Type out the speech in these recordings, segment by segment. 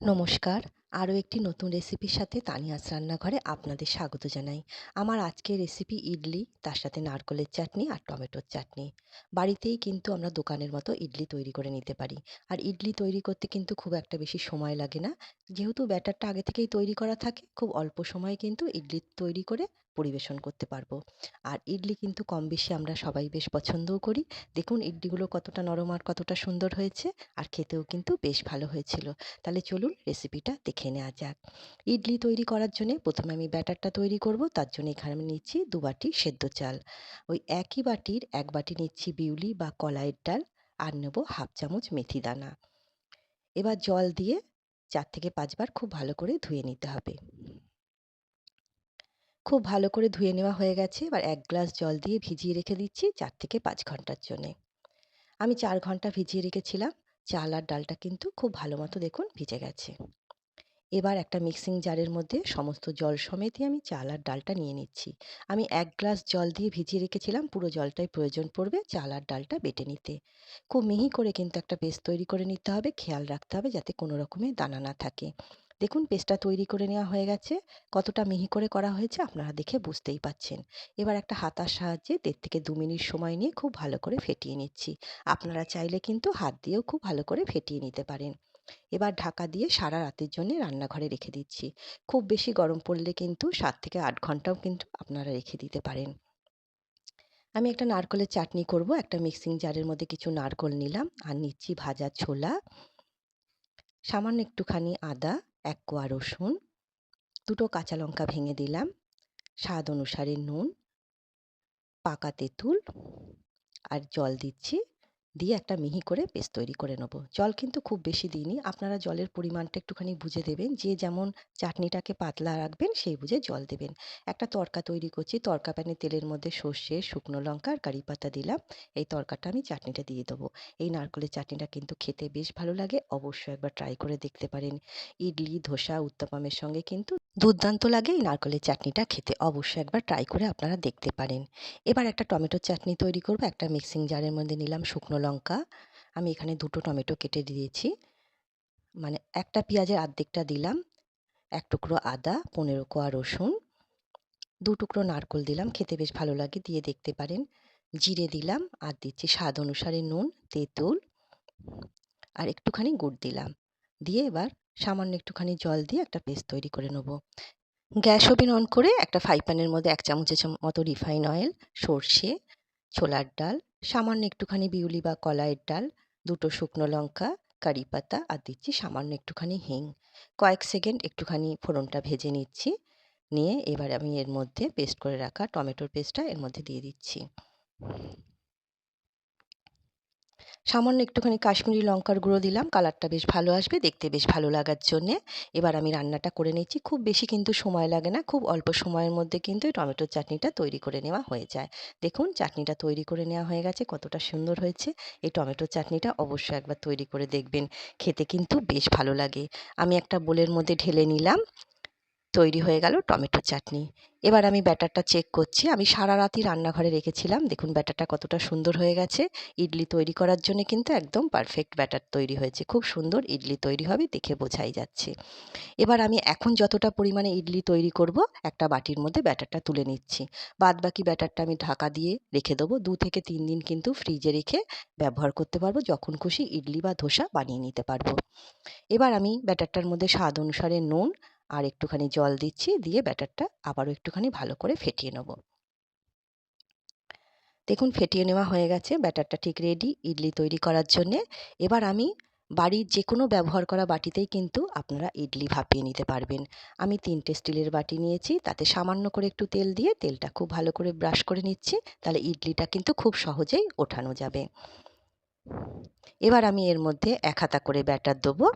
নমস্কার। আরও একটি নতুন রেসিপির সাথে তানিয়াস রান্নাঘরে আপনাদের স্বাগত জানাই। আমার আজকের রেসিপি ইডলি, তার সাথে নারকলের চাটনি আর টমেটোর চাটনি। বাড়িতেই কিন্তু আমরা দোকানের মতো ইডলি তৈরি করে নিতে পারি। আর ইডলি তৈরি করতে কিন্তু খুব একটা বেশি সময় লাগে না। যেহেতু ব্যাটারটা আগে থেকেই তৈরি করা থাকে, খুব অল্প সময়ে কিন্তু ইডলি তৈরি করে পরিবেশন করতে পারব। আর ইডলি কিন্তু কম বেশি আমরা সবাই বেশ পছন্দও করি। দেখুন ইডলিগুলো কতটা নরম আর কতটা সুন্দর হয়েছে, আর খেতেও কিন্তু বেশ ভালো হয়েছিল। তাহলে চলুন রেসিপিটা দেখে নেওয়া যাক। ইডলি তৈরি করার জন্যে প্রথমে আমি ব্যাটারটা তৈরি করব, তার জন্য এখানে আমি নিচ্ছি দু বাটি সেদ্ধ চাল। ওই একই বাটির এক বাটি নিচ্ছি বিউলি বা কলাইয়ের ডাল আর নেব হাফ চামচ মেথি দানা। এবার জল দিয়ে চার থেকে পাঁচবার খুব ভালো করে ধুয়ে নিতে হবে। খুব ভালো করে ধুয়ে নেওয়া হয়ে গেছে, এবার এক গ্লাস জল দিয়ে ভিজিয়ে রেখে দিচ্ছি চার থেকে পাঁচ ঘণ্টার জন্যে। আমি চার ঘণ্টা ভিজিয়ে রেখেছিলাম, চাল আর ডালটা কিন্তু খুব ভালো মতো দেখুন ভিজে গেছে। এবার একটা মিক্সিং জারের মধ্যে সমস্ত জল সমেতই আমি চাল আর ডালটা নিয়ে নিচ্ছি। আমি এক গ্লাস জল দিয়ে ভিজিয়ে রেখেছিলাম, পুরো জলটাই প্রয়োজন পড়বে চাল আর ডালটা বেটে নিতে। খুব মিহি করে কিন্তু একটা পেস্ট তৈরি করে নিতে হবে, খেয়াল রাখতে হবে যাতে কোনো রকমের দানা না থাকে। দেখুন পেস্টটা তৈরি করে নেওয়া হয়ে গেছে। কতটা মিহি করে করা হয়েছে আপনারা দেখে বুঝতেই পাচ্ছেন। এবার একটা হাতার সাহায্যে দেড় থেকে দু মিনিট সময় নিয়ে খুব ভালো করে ফেটিয়ে নিচ্ছি। আপনারা চাইলে কিন্তু হাত দিয়েও খুব ভালো করে ফেটিয়ে নিতে পারেন। এবার ঢাকা দিয়ে সারা রাতের জন্য রান্নাঘরে রেখে দিচ্ছি। খুব বেশি গরম পড়লে কিন্তু সাত থেকে আট ঘন্টাও কিন্তু আপনারা রেখে দিতে পারেন। আমি একটা নারকলের চাটনি করব, একটা মিক্সিং জারের মধ্যে কিছু নারকল নিলাম, আর নিচ্ছি ভাজা ছোলা, সামান্য একটুখানি আদা, এক কোয়া রসুন, দুটো কাঁচা লঙ্কা ভেঙে দিলাম, স্বাদ অনুসারে নুন, পাকা তেঁতুল, আর জল দিচ্ছি দিয়ে একটা মিহি করে পেস্ট তৈরি করে নেব। জল কিন্তু খুব বেশি দিইনি। আপনারা জলের পরিমাণটা একটুখানি বুঝে দেবেন। যে যেমন চাটনিটাকে পাতলা রাখবেন, সেই বুঝে জল দেবেন। একটা তরকা তৈরি করছি। তরকা প্যানে তেলের মধ্যে সর্ষে, শুকনো লঙ্কা আর কারি পাতা দিলাম। এই তরকাটা আমি চাটনিটা দিয়ে দেবো। এই নারকলের চাটনিটা কিন্তু খেতে বেশ ভালো লাগে। অবশ্যই একবার ট্রাই করে দেখতে পারেন। ইডলি, ধোসা, উত্তপামের সঙ্গে কিন্তু দুর্দান্ত লাগে এই নারকলের চাটনিটা খেতে। অবশ্যই একবার ট্রাই করে আপনারা দেখতে পারেন। এবার একটা টমেটোর চাটনি তৈরি করব। একটা মিক্সিং জারের মধ্যে নিলাম শুকনো লঙ্কা আমি এখানে দুটো টমেটো কেটে দিয়েছি। মানে একটা পেঁয়াজের আর্ধেকটা দিলাম, এক টুকরো আদা, পনেরো কোয়া রসুন, দু টুকরো নারকল দিলাম, খেতে বেশ ভালো লাগে, দিয়ে দেখতে পারেন। জিরে দিলাম, আর দিচ্ছি স্বাদ অনুসারে নুন, তেঁতুল, আর একটুখানি গুড় দিলাম। দিয়ে এবার সামান্য একটুখানি জল দিয়ে একটা পেস্ট তৈরি করে নেব। গ্যাস ওভেন অন করে একটা ফ্রাই প্যানের মধ্যে এক চামচের মতো রিফাইন অয়েল, সর্ষে, ছোলার ডাল সামান্য একটুখানি বিউলি বা কলাইয়ের ডাল, দুটো শুকনো লঙ্কা, কারি পাতা, আর দিচ্ছি সামান্য একটুখানি হিং। কয়েক সেকেন্ড একটুখানি ফোড়নটা ভেজে নিচ্ছি। নিয়ে এবার আমি এর মধ্যে পেস্ট করে রাখা টমেটোর পেস্টটা এর মধ্যে দিয়ে দিচ্ছি। সামান্য একটুখানি কাশ্মীরি লঙ্কার গুঁড়ো দিলাম, কালারটা বেশ ভালো আসবে, দেখতে বেশ ভালো লাগার জন্যে। এবার আমি রান্নাটা করে নিচ্ছি, খুব বেশি কিন্তু সময় লাগে না, খুব অল্প সময়ের মধ্যে কিন্তু এই টমেটোর চাটনিটা তৈরি করে নেওয়া হয়ে যায়। দেখুন, চাটনিটা তৈরি করে নেওয়া হয়ে গেছে, কতটা সুন্দর হয়েছে। এই টমেটোর চাটনিটা অবশ্যই একবার তৈরি করে দেখবেন, খেতে কিন্তু বেশ ভালো লাগে। আমি একটা বোলের মধ্যে ঢেলে নিলাম তৈরি হয়ে গেল টমেটো চাটনি। এবার আমি ব্যাটারটা চেক করছি। আমি সারা রাতই রান্নাঘরে রেখেছিলাম। দেখুন ব্যাটারটা কতটা সুন্দর হয়ে গেছে। ইডলি তৈরি করার জন্য কিন্তু একদম পারফেক্ট ব্যাটার তৈরি হয়েছে। খুব সুন্দর ইডলি তৈরি হবে দেখে বোঝাই যাচ্ছে। এবার আমি এখন যতটা পরিমাণে ইডলি তৈরি করব, একটা বাটির মধ্যে ব্যাটারটা তুলে নিচ্ছি। বাদ বাকি ব্যাটারটা আমি ঢাকা দিয়ে রেখে দেবো। দু থেকে তিন দিন কিন্তু ফ্রিজে রেখে ব্যবহার করতে পারব। যখন খুশি ইডলি বা ধোসা বানিয়ে নিতে পারব। এবার আমি ব্যাটারটার মধ্যে স্বাদ অনুসারে নুন আর একটুখানি জল দিচ্ছি, দিয়ে ব্যাটারটা আবারও একটুখানি ভালো করে ফেটিয়ে নেব। দেখুন, ফেটিয়ে নেওয়া হয়ে গেছে, ব্যাটারটা ঠিক রেডি ইডলি তৈরি করার জন্যে। এবার আমি বাড়ির যে কোনো ব্যবহার করা বাটিতেই কিন্তু আপনারা ইডলি ভাপিয়ে নিতে পারবেন। আমি তিনটে স্টিলের বাটি নিয়েছি, তাতে সামান্য করে একটু তেল দিয়ে তেলটা খুব ভালো করে ব্রাশ করে নিচ্ছি, তাহলে ইডলিটা কিন্তু খুব সহজেই ওঠানো যাবে। এবার আমি এর মধ্যে এক হাতা করে ব্যাটার দেবো।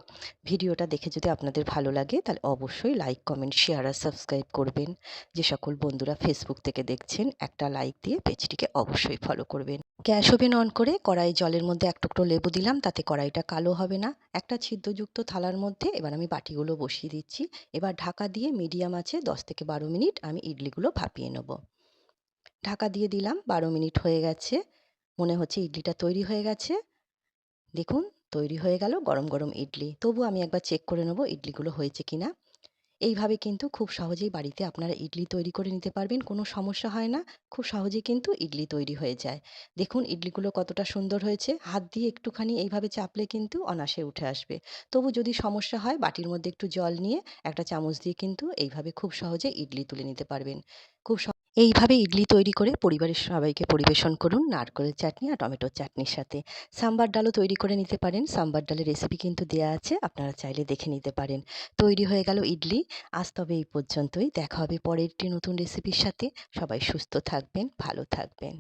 ভিডিওটা দেখে যদি আপনাদের ভালো লাগে, তাহলে অবশ্যই লাইক কমেন্ট শেয়ার আর সাবস্ক্রাইব করবেন। যে সকল বন্ধুরা ফেসবুক থেকে দেখছেন, একটা লাইক দিয়ে পেজটিকে অবশ্যই ফলো করবেন। গ্যাস ওভেন অন করে কড়াই জলের মধ্যে এক টুকরো লেবু দিলাম, তাতে কড়াইটা কালো হবে না। একটা ছিদ্রযুক্ত থালার মধ্যে এবার আমি বাটিগুলো বসিয়ে দিচ্ছি। এবার ঢাকা দিয়ে মিডিয়াম আছে দশ থেকে বারো মিনিট আমি ইডলিগুলো ভাপিয়ে নেব। ঢাকা দিয়ে দিলাম, বারো মিনিট হয়ে গেছে। মনে হচ্ছে ইডলিটা তৈরি হয়ে গেছে। দেখুন, তৈরি হয়ে গেল গরম গরম ইডলি। তবু আমি একবার চেক করে নেব ইডলিগুলো হয়েছে কিনা। এইভাবে কিন্তু খুব সহজেই বাড়িতে আপনারা ইডলি তৈরি করে নিতে পারবেন, কোনো সমস্যা হয় না। খুব সহজেই কিন্তু ইডলি তৈরি হয়ে যায়। দেখুন ইডলিগুলো কতটা সুন্দর হয়েছে। হাত দিয়ে একটুখানি এইভাবে চাপলে কিন্তু অনাসে উঠে আসবে। তবু যদি সমস্যা হয়, বাটির মধ্যে একটু জল নিয়ে একটা চামচ দিয়ে কিন্তু এইভাবে খুব সহজে ইডলি তুলে নিতে পারবেন। খুব এইভাবে ইডলি তৈরি করে পরিবারের সবাইকে পরিবেশন করুন। নারকেলের চাটনি আর টমেটোর চাটনির সাথে। সাম্বার ডালও তৈরি করে নিতে পারেন। সাম্বার ডালের রেসিপি কিন্তু দেওয়া আছে, আপনারা চাইলে দেখে নিতে পারেন। তৈরি হয়ে গেল ইডলি। আজ তবে এই পর্যন্তই। দেখা হবে পরের একটি নতুন রেসিপির সাথে। সবাই সুস্থ থাকবেন, ভালো থাকবেন।